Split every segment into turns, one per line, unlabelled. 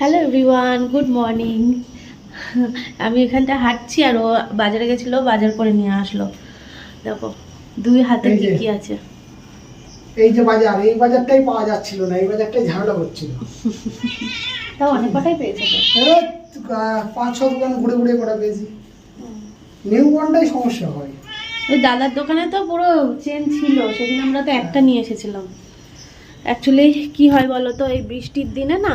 Hello everyone good morning আমি এখানটা হাঁটছি আর ও বাজারে গেছিল বাজার করে নিয়ে আসলো। দেখো দুই হাতে কি কি আছে।
এই যে বাজার এই বাজারটাই পাওয়া যাচ্ছিল না এই বাজারটাই ঝামেলা করছিল।
তাও অনেক কটাই পেয়েছে
পাঁচ ছ দোকান ঘুরে ঘুরে করা পেয়েছি। নিউ বনটাই সমস্যা হয়।
ওই দাদার দোকানে তো পুরো চেন ছিল সেদিন আমরা তো একটা নিয়ে এসেছিলাম। অ্যাকচুয়ালি কি হয় বলো তো এই বৃষ্টির দিনে না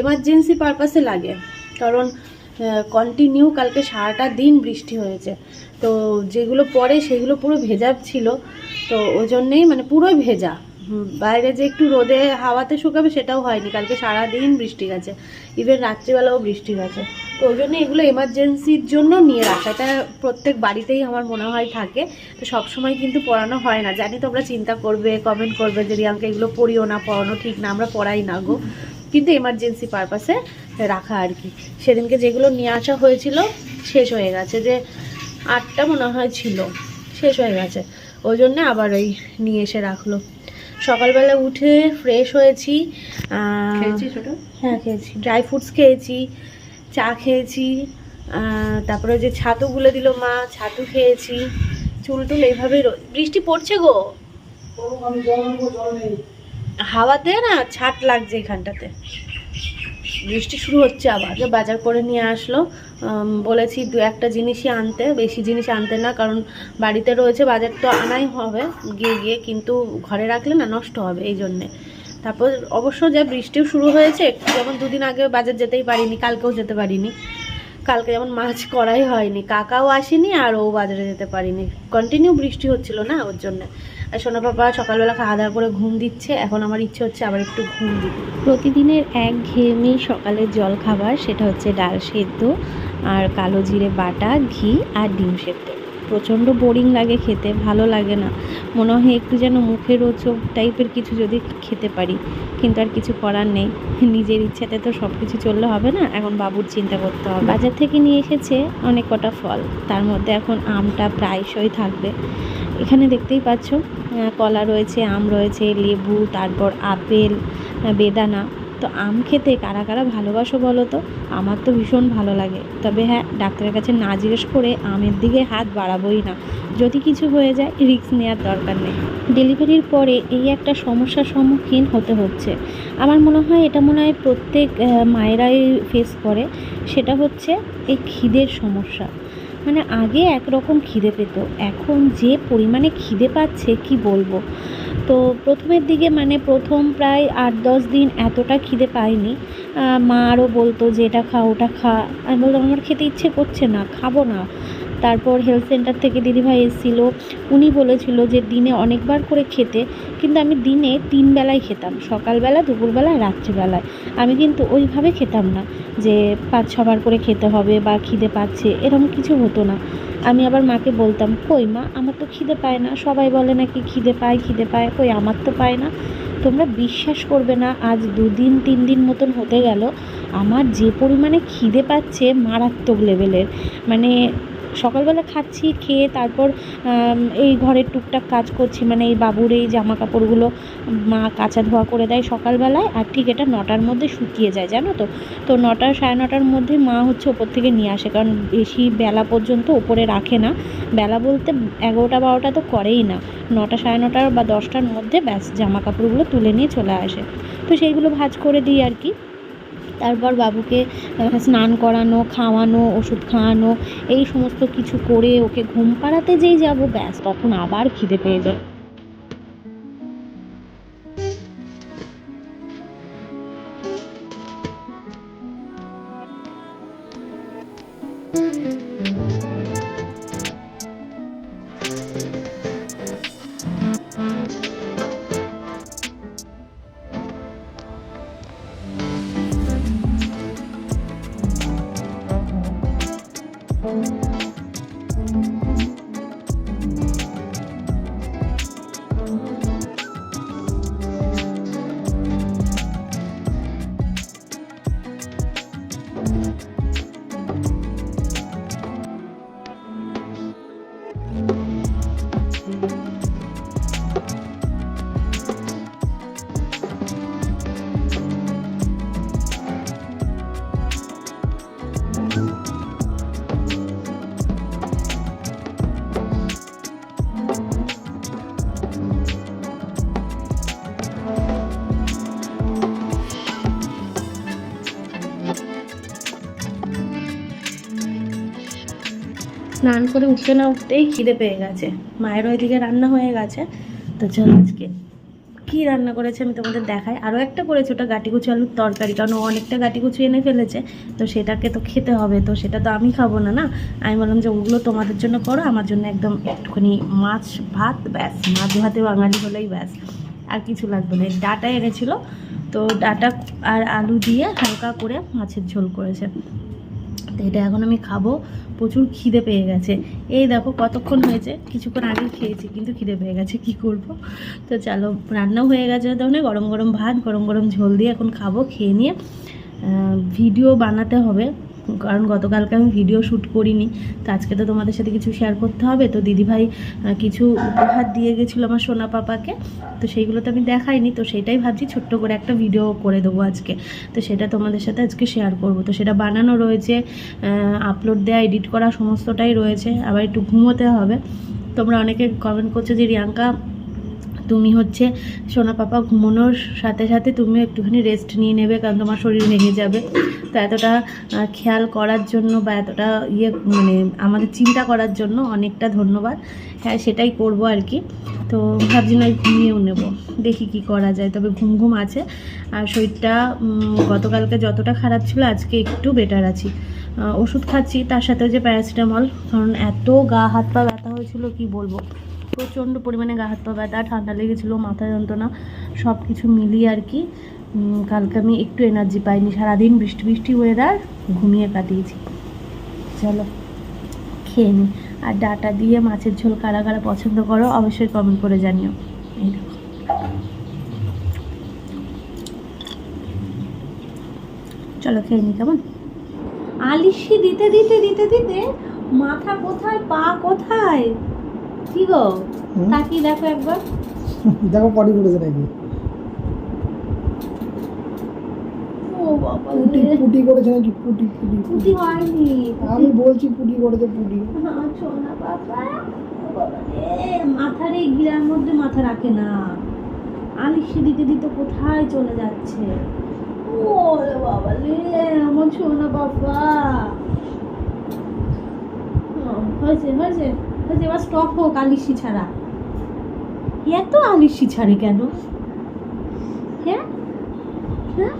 এমার্জেন্সি পারপাসে লাগে। কারণ কন্টিনিউ কালকে সারাটা দিন বৃষ্টি হয়েছে। তো যেগুলো পরে সেগুলো পুরো ভেজা ছিল। তো ওই জন্যেই মানে পুরোই ভেজা। বাইরে যে একটু রোদে হাওয়াতে শুকাবে সেটাও হয়নি। কালকে সারা দিন বৃষ্টি গেছে। ইভেন রাত্রিবেলাও বৃষ্টি গেছে তো ওই জন্য এগুলো এমার্জেন্সির জন্য নিয়ে রাখা এটা প্রত্যেক বাড়িতেই আমার মনে হয় থাকে। তো সবসময় কিন্তু পড়ানো হয় না। জানি তোমরা চিন্তা করবে কমেন্ট করবে যে রিয়াঙ্কা এগুলো পড়িও না, পড়ানো ঠিক না, আমরা পড়াই না গো। কিন্তু এমার্জেন্সি পারপাসে রাখা আর কি। সেদিনকে যেগুলো নিয়ে আসা হয়েছিল শেষ হয়ে গেছে। যে আটটা মনে হয় ছিল শেষ হয়ে গেছে। ওই জন্য আবার ওই নিয়ে এসে রাখল। সকালবেলা উঠে ফ্রেশ হয়েছি হ্যাঁ খেয়েছি। ড্রাই ফ্রুটস খেয়েছি চা খেয়েছি তারপরে ওই যে ছাতু গুলে দিল মা ছাতু খেয়েছি। চুল টুল এইভাবেই রো- বৃষ্টি পড়ছে গো? হাওয়াতে না ছাট লাগছে এখানটাতে। বৃষ্টি শুরু হচ্ছে আবার। বাজার করে নিয়ে আসলো বলেছি দু একটা জিনিসই আনতে, বেশি জিনিস আনতে না, কারণ বাড়িতে রয়েছে, বাজার তো আনাই হবে। গিয়ে গিয়ে কিন্তু ঘরে রাখলে না নষ্ট হবে এই জন্যে। তারপর অবশ্য যে বৃষ্টিও শুরু হয়েছে যেমন দুদিন আগে বাজার যেতেই পারিনি, কালকেও যেতে পারিনি। কালকে যেমন মাছ করাই হয়নি, কাকাও আসেনি, আর ও বাজারে যেতে পারিনি। কন্টিনিউ বৃষ্টি হচ্ছিল না ওর জন্য। সোনা পাপা সকালবেলা খাওয়া দাওয়া করে ঘুম দিচ্ছে। এখন আমার ইচ্ছে হচ্ছে আবার একটু ঘুম দিই
প্রতিদিনের এক ঘেয়েমি সকালের জল খাবার সেটা হচ্ছে ডাল সেদ্ধ আর কালো জিরে বাটা, ঘি আর ডিম সেদ্ধ। প্রচণ্ড বোরিং লাগে খেতে, ভালো লাগে না। মনে হয় একটু যেন মুখের রোচক টাইপের কিছু যদি খেতে পারি। কিন্তু আর কিছু করার নেই। নিজের ইচ্ছাতে তো সব কিছু চললে হবে না, এখন বাবুর চিন্তা করতে হবে। বাজার থেকে নিয়ে এসেছে অনেক কটা ফল, তার মধ্যে এখন আমটা প্রায়শই থাকবে। এখানে দেখতেই পাচ্ছ কলা রয়েছে, আম রয়েছে, লেবু, তারপর আপেল বেদানা। তো আম খেতে কারা কারা ভালোবাসো বলো তো? আমার তো ভীষণ ভালো লাগে। তবে হ্যাঁ ডাক্তারের কাছে না জিজ্ঞেস করে আমের দিকে হাত বাড়াবোই না। যদি কিছু হয়ে যায়, রিস্ক নেওয়ার দরকার নেই। ডেলিভারির পরে এই একটা সমস্যার সম্মুখীন হতে হচ্ছে। আমার মনে হয় এটা মনে হয় প্রত্যেক মায়েরাই ফেস করে। সেটা হচ্ছে এই খিদের সমস্যা। মানে আগে একরকম খিদে পেত। এখন যে পরিমাণে খিদে পাচ্ছে, কি বলব? তো প্রথমের দিকে মানে প্রথম প্রায় আট দশ দিন এতটা খিদে পাইনি। মা আরও বলতো যে, এটা খা, ওটা খা। আমি বলতাম, আমার খেতে ইচ্ছে করছে না, খাব না। তারপর হেলথ সেন্টার থেকে দিদিভাই এসেছিল। উনি বলেছিল যে, দিনে অনেকবার করে খেতে, কিন্তু আমি দিনে তিন বেলায় খেতাম, সকালবেলা, দুপুরবেলা, রাত্রিবেলায়। আমি কিন্তু ওইভাবে খেতাম না যে, পাঁচ, ছবার করে খেতে হবে বা খিদে পাচ্ছে, এরকম কিছু হতো না। আমি আবার মাকে বলতাম, কই মা, আমার তো খিদে পায় না। সবাই বলে নাকি, খিদে পায় খিদে পায়। কই, আমার তো পায় না। তোমরা বিশ্বাস করবে না, আজ দুদিন, তিন দিন মতন হতে গেল, আমার যে পরিমাণে খিদে পাচ্ছে মারাত্মক লেভেলের মানে সকালবেলা খাচ্ছি, খেয়ে তারপর এই ঘরের টুকটাক কাজ করছি মানে এই বাবুর এই জামা কাপড়গুলো মা কাচা ধোয়া করে দেয় সকালবেলায় আর ঠিক এটা নটার মধ্যে শুকিয়ে যায়, জানো তো? তো নটা, সাড়ে নটার মধ্যে মা হচ্ছে ওপর থেকে নিয়ে আসে, কারণ বেশি বেলা পর্যন্ত ওপরে রাখে না। বেলা বলতে এগারোটা, বারোটা তো করেই না। নটা, সাড়ে নটার বা দশটার মধ্যে ব্যাস জামা কাপড়গুলো তুলে নিয়ে চলে আসে। তো সেইগুলো ভাঁজ করে দিই আর কি। তারপর বাবুকে স্নান করানো, খাওয়ানো, ওষুধ খাওয়ানো, এই সমস্ত কিছু করে ওকে ঘুম পাড়াতে যেই যাব, ব্যাস, তখন আবার খিদে পেয়ে যায়। Thank you. স্নান করে উঠতে না উঠতেই খিদে পেয়ে গেছে। মায়ের ওইদিকে রান্না হয়ে গেছে। তো চলো আজকে কী রান্না করেছে আমি তোমাদের দেখাই। আরও একটা করেছে ওটা গাটিকুচি আলুর তরকারি, কারণ ও অনেকটা গাটিকুচি এনে ফেলেছে। তো সেটাকে তো খেতে হবে, তো সেটা তো আমি খাব না না? আমি বললাম যে ওগুলো তোমাদের জন্য করো, আমার জন্য একদম একটুখানি মাছ ভাত, ব্যাস। মাছ ভাতে বাঙালি হলেই ব্যাস। আর কিছু লাগবে না। ডাটা এনেছিল, তো ডাটা আর আলু দিয়ে হালকা করে মাছের ঝোল করেছে। তো এটা এখন আমি খাব। প্রচুর খিদে পেয়ে গেছে। এই দেখো কতক্ষণ হয়েছে? কিছুক্ষণ আগে খেয়েছি, কিন্তু খিদে পেয়ে গেছে, কি করব? তো চলো, রান্নাও হয়ে গেছে তখন গরম গরম ভাত, গরম গরম ঝোল দিয়ে এখন খাব, খেয়ে নিয়ে। ভিডিও বানাতে হবে। কারণ গতকালকে আমি ভিডিও শ্যুট করিনি, তো আজকে তো তোমাদের সাথে কিছু শেয়ার করতে হবে। তো দিদিভাই কিছু উপহার দিয়ে গেছিল আমার সোনা পাপাকে, তো সেইগুলো তো আমি দেখাইনি, তো সেটাই ভাবছি ছোট্ট করে একটা ভিডিও করে দেবো আজকে। তো সেটা তোমাদের সাথে আজকে শেয়ার করব। তো সেটা বানানো রয়েছে আপলোড দেওয়া এডিট করা, সমস্তটাই রয়েছে। আবার একটু ঘুমোতে হবে। তোমরা অনেকে কমেন্ট করছ যে, রিয়াঙ্কা তুমি হচ্ছে সোনা পাপা ঘুমানোর সাথে সাথে তুমি একটুখানি রেস্ট নিয়ে নেবে কারণ তোমার শরীর ভেঙে যাবে। তো এতটা খেয়াল করার জন্য বা এতটা ইয়ে মানে আমাদের চিন্তা করার জন্য অনেকটা ধন্যবাদ। হ্যাঁ সেটাই করব আর কি। তো ভাবছি না ঘুমিয়েও নেব। দেখি কি করা যায়। তবে ঘুম ঘুম আছে। আর শরীরটা গতকালকে যতটা খারাপ ছিল, আজকে একটু বেটার আছি। ওষুধ খাচ্ছি, তার সাথে যে প্যারাসিটামল কারণ এত গা হাত পা ব্যথা হয়েছিল, কি বলব? প্রচণ্ড পরিমাণে গা হাত পা ব্যথা, ঠান্ডা লেগেছিলো, মাথা যন্ত্রণা সব কিছু মিলিয়ে আর কি কালকে আমি একটু এনার্জি পাইনি, সারাদিন বৃষ্টি বৃষ্টি ওয়েদার ঘুমিয়ে কাটিয়েছি। চলো, খেয়ে নিই আর ডাটা দিয়ে মাছের ঝোল কারা কারা পছন্দ করো, অবশ্যই কমেন্ট করে জানিও। এই চলো, খেয়ে নি কেমন? আলিশি দিতে দিতে দিতে দিতে মাথা কোথায়, পা কোথায়? কি গো? তাকিয়ে দেখো একবার।
দেখো পটি করেছে নাকি? পুটি পুটি করেছে নাকি? পুটি পুটি
পুঁতি হয়নি
আমি বলছি পুটি করেছে পুটি।
সোনা বাবা। ও বাবা রে, মাথার এই গিরার মধ্যে মাথা রাখে না। আলিশি দিতে দিতে কোথায় চলে যাচ্ছে? ও বাবা রে আমার সোনা বাবা। হয়েছে হয়েছে। হয়েছে এবার স্টপ হোক আলিশি ছাড়া। এত আলিশি ছাড়ে কেন? হ্যাঁ হ্যাঁ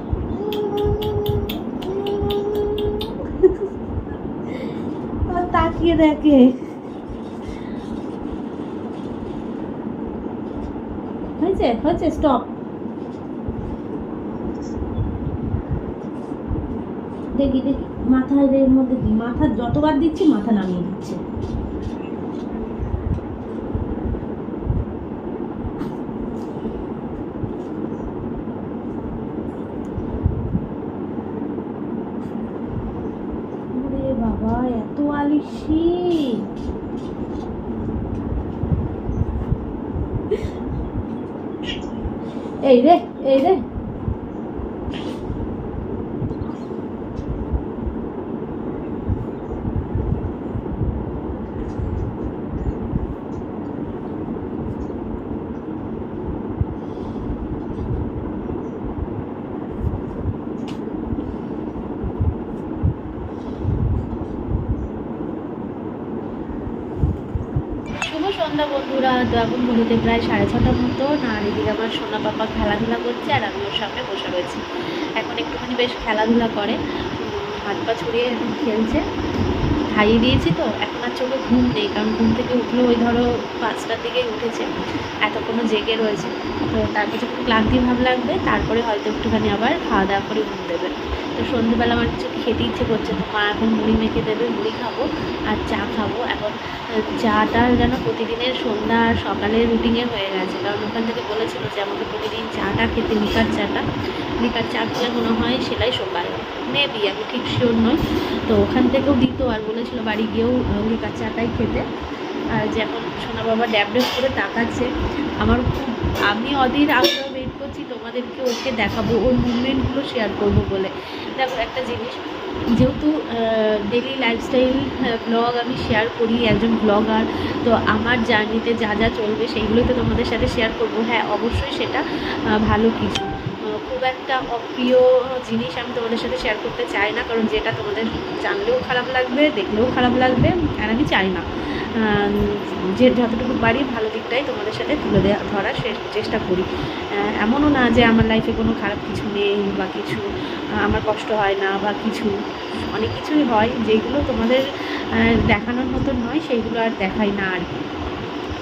তাকিয়ে দেখে। হয়েছে? হয়েছে স্টপ দেখি দেখি। মাথায় এর মধ্যে মাথা যতবার দিচ্ছি, মাথা নামিয়ে দিচ্ছে ওরে বাবা এত আলিশি এই রে এই রে। সন্ধ্যা বন্ধুরা তো এখন ঘড়িতে প্রায় সাড়ে ছটার মতো। আর এদিকে আমার সোনা পাপা খেলাধুলা করছে আর আমি ওর সামনে বসে রয়েছি। এখন একটুখানি বেশ খেলাধুলা করে। হাত পা ছড়িয়ে খেলছে। খাইয়ে দিয়েছি তো, এখন আর চোখে ঘুম নেই, কারণ ঘুম থেকে উঠলে ওই ধরো পাঁচটার দিকেই উঠেছে। এতক্ষণও জেগে রয়েছে। তো তারপর যখন ক্লান্তি ভাব লাগবে, তারপরে হয়তো একটুখানি আবার খাওয়া দাওয়া করে ঘুম দেবে। তো সন্ধ্যেবেলা আমার কিছু খেতে ইচ্ছে করছে তো মা এখন মুড়ি মেখে দেবে, মুড়ি খাব আর চা খাব। এখন চাটা যেন প্রতিদিনের সন্ধ্যা আর সকালের রুটিনে হয়ে গেছে। কারণ ওখান থেকে বলেছিল যে আমাকে প্রতিদিন চাটা খেতে, লিকার চাটা। লিকার চা খেলে মনে হয় সেলাই সকাল মেবি আমি ঠিক শিওর নয় তো ওখান থেকেও দিত আর বলেছিল বাড়ি গিয়েও লিকার চাটাই খেতে। আর যে এখন সোনা বাবা ড্যাব করে তাকাচ্ছে। আমার খুব, আমি অধীর আগ্রহ করছি তোমাদেরকে ওকে দেখাবো, ওর মুভমেন্টগুলো শেয়ার করব বলে। দেখো, একটা জিনিস, যেহেতু ডেলি লাইফস্টাইল ব্লগ আমি শেয়ার করি, একজন ব্লগার তো আমার জার্নিতে যা যা চলবে, সেইগুলোই তো তোমাদের সাথে শেয়ার করব। হ্যাঁ অবশ্যই সেটা ভালো কিছু। খুব একটা অপ্রিয় জিনিস আমি তোমাদের সাথে শেয়ার করতে চাই না, কারণ যেটা তোমাদের জানলেও খারাপ লাগবে, দেখলেও খারাপ লাগবে, আর আমি চাই না। যে যতটুকু পারি ভালো দিকটাই তোমাদের সাথে তুলে দেওয়া ধরার চেষ্টা করি। এমনও না যে আমার লাইফে কোনো খারাপ কিছু নেই বা কিছু আমার কষ্ট হয় না বা কিছু, অনেক কিছুই হয়, যেগুলো তোমাদের দেখানোর মতন নয়, সেইগুলো আর দেখাই না আর কি।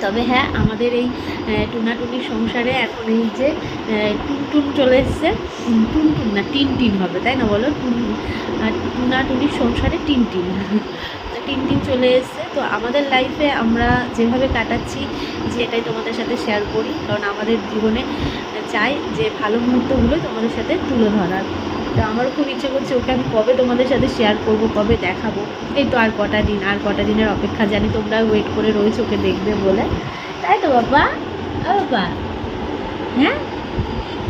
তবে হ্যাঁ আমাদের এই টুনাটুনির সংসারে এখন এই যে টুনটুন চলে এসছে। টুনটুন না টিন টিন হবে, তাই না বলো? টুন টুনাটুনির সংসারে টিন টিন টিন টিন চলে এসছে। তো আমাদের লাইফে আমরা যেভাবে কাটাচ্ছি, যে এটাই তোমাদের সাথে শেয়ার করি। কারণ আমাদের জীবনে চাই যে ভালো মুহূর্তগুলো তোমাদের সাথে তুলে ধরার। তো আমারও খুব ইচ্ছে করছে, ওকে আমি কবে তোমাদের সাথে শেয়ার করব, কবে দেখাবো? এই তো আর কটা দিন, আর কটা দিনের অপেক্ষা জানি তোমরা ওয়েট করে রয়েছে, ওকে দেখবে বলে। তাই তো বাবা? বাবা। হ্যাঁ?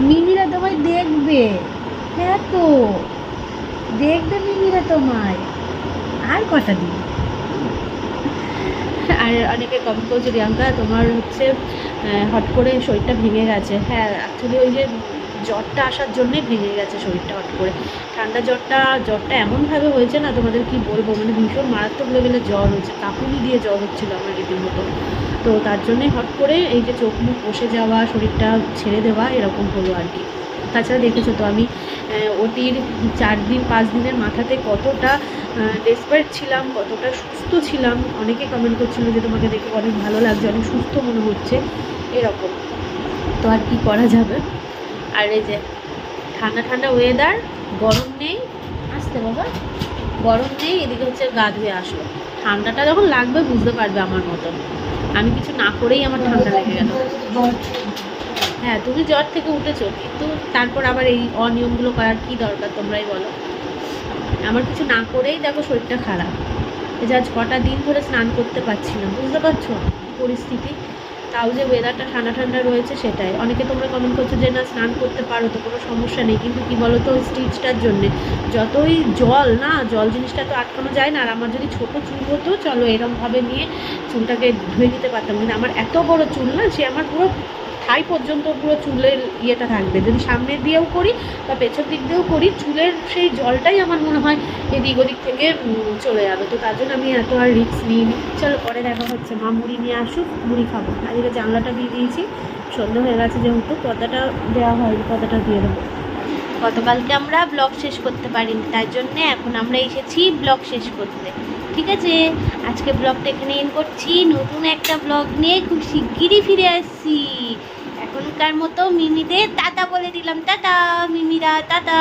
মিমিরা তোমায় দেখবে। হ্যাঁ তো। দেখবে মিমিরা তোমায়। আর কটা দিন? আর অনেকে কমেন্ট করছে রিয়াঙ্কা তোমার হচ্ছে হট করে শরীরটা ভেঙে গেছে। হ্যাঁ অ্যাকচুয়ালি ওই যে জ্বরটা আসার জন্যই ভেঙে গেছে শরীরটা হট করে। ঠান্ডা জ্বরটা জ্বরটা এমনভাবে হয়েছে না তোমাদের কি বলব? মানে ভীষণ মারাত্মক লেভেলে জ্বর হয়েছে, কাঁপুনি দিয়ে জ্বর হচ্ছিল আমার রীতিমতো তো তার জন্যই হট করে এই যে চোখ মুখ বসে যাওয়া, শরীরটা ছেড়ে দেওয়া এরকম হলো আর কি। তাছাড়া দেখেছ তো আমি ওটির চার দিন, পাঁচ দিনের মাথাতে কতটা ডেসপারেট ছিলাম, কতটা সুস্থ ছিলাম। অনেকে কমেন্ট করছিল যে তোমাকে দেখে অনেক ভালো লাগছে, অনেক সুস্থ মনে হচ্ছে, এরকম। তো আর কি করা যাবে? আর এই যে ঠান্ডা ঠান্ডা ওয়েদার গরম নেই। আসতে বাবা গরম নেই এদিকে হচ্ছে গা ধুয়ে আসলো। ঠান্ডাটা যখন লাগবে বুঝতে পারবে আমার মতন। আমি কিছু না করেই আমার ঠান্ডা লেগে গেল। হ্যাঁ তুমি জ্বর থেকে উঠেছো কিন্তু তারপর আবার এই অনিয়মগুলো করার কি দরকার তোমরাই বলো। আমার কিছু না করেই দেখো শরীরটা খারাপ। এই যে আজ কটা দিন ধরে স্নান করতে পারছি না বুঝতে পারছ? পরিস্থিতি? তাও যে ওয়েদারটা ঠান্ডা ঠান্ডা রয়েছে সেটাই। অনেকে তোমরা কমেন্ট করছ যে, না, স্নান করতে পারো তো, কোনো সমস্যা নেই। কিন্তু কী বলো তো স্টিচটার জন্যে যতই জল, না, জল জিনিসটা তো আটকানো যায় না। আর আমার যদি ছোট চুল হতো, চলো এরমভাবে নিয়ে চুলটাকে ধুয়ে নিতে পারতাম। কিন্তু আমার এত বড় চুল না সে আমার পুরো ঠাই পর্যন্ত পুরো চুলের ইয়েটা থাকবে। যদি সামনের দিয়েও করি বা পেছন দিক দিয়েও করি, চুলের সেই জলটাই আমার মনে হয় এদিক ওদিক থেকে চলে যাবে। তো তার জন্য আমি এত আর রিস্ক নিইনি। চলো, পরে দেখা হচ্ছে। মা মুড়ি নিয়ে আসুক, মুড়ি খাব। এদিকে জানলাটা দিয়ে দিয়েছি সন্ধ্যা হয়ে গেছে যেহেতু, পর্দাটা দেওয়া হয়নি, পর্দাটা দিয়ে দেবো। গতকালকে আমরা ব্লগ শেষ করতে পারিনি তার জন্যে এখন আমরা এসেছি ব্লগ শেষ করতে। ঠিক আছে? আজকে ব্লগটা এখানে এন করছি। নতুন একটা ব্লগ নিয়ে খুব শিগগিরই ফিরে আসছি। এখনকার মতো মিমিদের টাটা বলে দিলাম টাটা মিমিরা টাটা